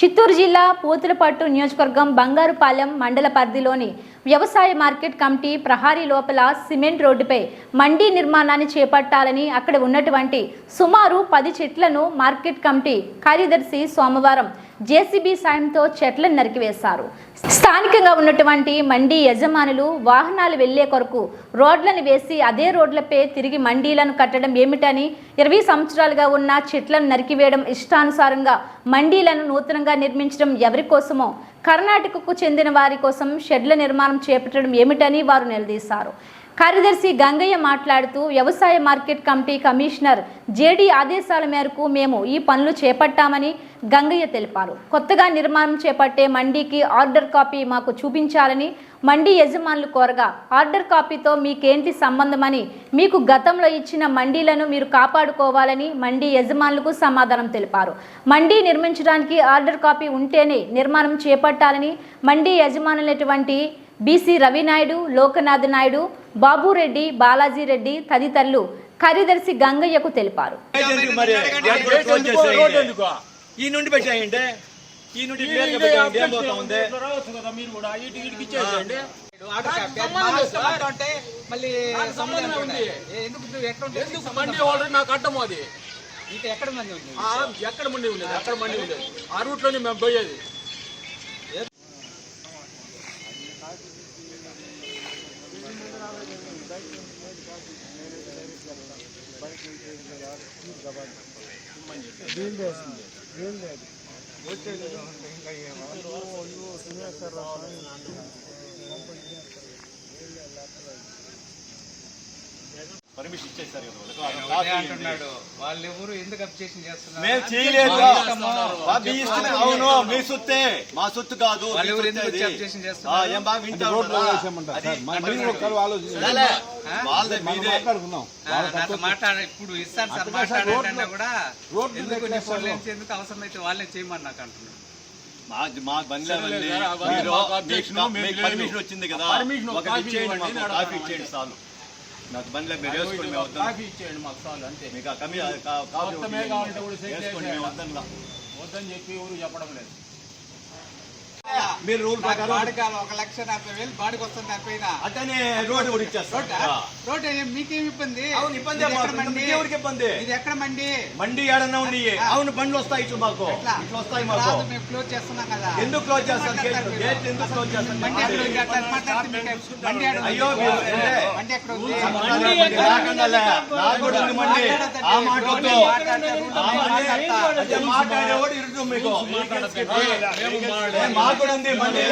చిత్తూరు జిల్లా పూతలపట్టు నియోజకవర్గం బంగారుపాలెం మండల పరిధిలోని వ్యవసాయ మార్కెట్ కమిటీ ప్రహారీ లోపల సిమెంట్ రోడ్డుపై మండీ నిర్మాణాన్ని చేపట్టాలని అక్కడ ఉన్నటువంటి సుమారు పది చెట్లను మార్కెట్ కమిటీ కార్యదర్శి సోమవారం జేసీబీ సాయంతో చెట్లను నరికివేశారు. స్థానికంగా ఉన్నటువంటి మండీ యజమానులు వాహనాలు వెళ్ళే కొరకు రోడ్లను వేసి అదే రోడ్లపై తిరిగి మండీలను కట్టడం ఏమిటని ఇరవై సంవత్సరాలుగా ఉన్న చెట్లను నరికివేయడం ఇష్టానుసారంగా మండీలను నూతనంగా నిర్మించడం ఎవరి కోసమో కర్ణాటకకు చెందిన వారి కోసం షెడ్ల నిర్మాణం చేపట్టడం ఏమిటని వారు నిలదీశారు. కార్యదర్శి గంగయ్య మాట్లాడుతూ వ్యవసాయ మార్కెట్ కమిటీ కమిషనర్ జేడీ ఆదేశాల మేరకు మేము ఈ పనులు చేపట్టామని గంగయ్య తెలిపారు. కొత్తగా నిర్మాణం చేపట్టే మండీకి ఆర్డర్ కాపీ మాకు చూపించాలని మండీ యజమానులు కోరగా ఆర్డర్ కాపీతో మీకేంటి సంబంధమని మీకు గతంలో ఇచ్చిన మండీలను మీరు కాపాడుకోవాలని మండీ యజమానులకు సమాధానం తెలిపారు. మండీ నిర్మించడానికి ఆర్డర్ కాపీ ఉంటేనే నిర్మాణం చేపట్టాలని మండీ యజమానులైనటువంటి బీసీ రవినాయుడు లోకనాథ్ నాయుడు బాబురెడ్డి బాలాజీ రెడ్డి తదితరులు కార్యదర్శి గంగయ్యకు తెలిపారు. ఈ నుండి పెట్టేయండి ఈ నుండి ఏం పోతా ఉంది? రావచ్చు కదా మీరు కూడా. ఇటు ఇటుకి ఇచ్చేసేయండి. మళ్ళీ నాకు సంబంధమే ఉంది. ఏ, ఎందుకు నువ్వు ఎక్కడ ఉంటే ఎందుకు మండి వాళ్ళు నాకు అడ్డం అది? నీకు ఎక్కడ మంది ఉంది? ఎక్కడ మండి ఉండేది అక్కడ మండి ఉండేది ఆ రూట్లోనే మేము పోయేది. ಏನ್ ದೇವಿ ಗೋಚರೇನ ರೋ ಯೋ ಸುನೀತಾ ನಾನು పర్మిషన్ ఇచ్చేసారు కదా వాళ్ళకి. అదే కాపీ ఇవ్వండి. అంటున్నాడు వాళ్ళు ఎవరు ఎందుకు అబ్జెక్షన్ చేస్తున్నారు మేము చేయలేదు మా ఇష్టము. బా, మీ ఇష్టం అవును మీ సొత్తే మా సొత్తు కాదు మీ వాళ్ళు ఎవరు సొత్తే ఎందుకు అది. objection ఆ, చేస్తున్నారు? ఏం బాగా వింటా ఉన్నారా? అది అంటున్నాడు. లే, వాళ్ళదే మీదే ఆ, నాతో మాట్లాడ ఇప్పుడు ఇస్తారు సార్ మాట్లాడాలంటే కూడా ఎందుకు ఎందుకు అవసరమైతే వాళ్ళే చేయమని నాకు అంటున్నాడు మా. పర్మిషన్ వచ్చింది కదా ఒక ఇచ్చేయండి కాఫీ. ఇచ్చేయండి చాలు నాకు బండ్లో మీరు వేసుకోండి మేము వద్దాం. ఇచ్చేయండి మాకు చాలు అంతే. మీకు కమి ఆ కా- కాఫీ మొత్తమే ఒకటి కావాలంటే కూడా సెట్ వేసుకోండి మేము వద్దాంలా వద్దని చెప్పి ఎవరు చెప్పడం లేదు. మీరు రూల్ ప్రకారం బాడికాలు ఒక లక్ష నలభై వేలు బాడికి వస్తుంది పైన. అట్టనే రోడ్డు కూడా ఇచ్చేస్తారు? రోడ్ ఏ- మీకేం ఇబ్బంది? అవును ఇబ్బంది మండి? ఎవరికి ఇబ్బంది? ఇది ఎక్కడ మండి? మండి ఏడన్నా ఉండి అవును బండ్లు వస్తాయి ఇట్లా మాకు? ఇట్లా వస్తాయి మాకు. మేము క్లోజ్ చేస్తున్నాం కదా. ఎందుకు క్లోజ్ గేట్. గేట్ ఎందుకు క్లోజ్ చేస్తారు మండి? అయ్యో, మండి ఎక్కడ ఉంది? మండి ఆ మాట మాట్లాడేవాడు ఇరుడు మీకు. మేము కూడా ఉంది. మండి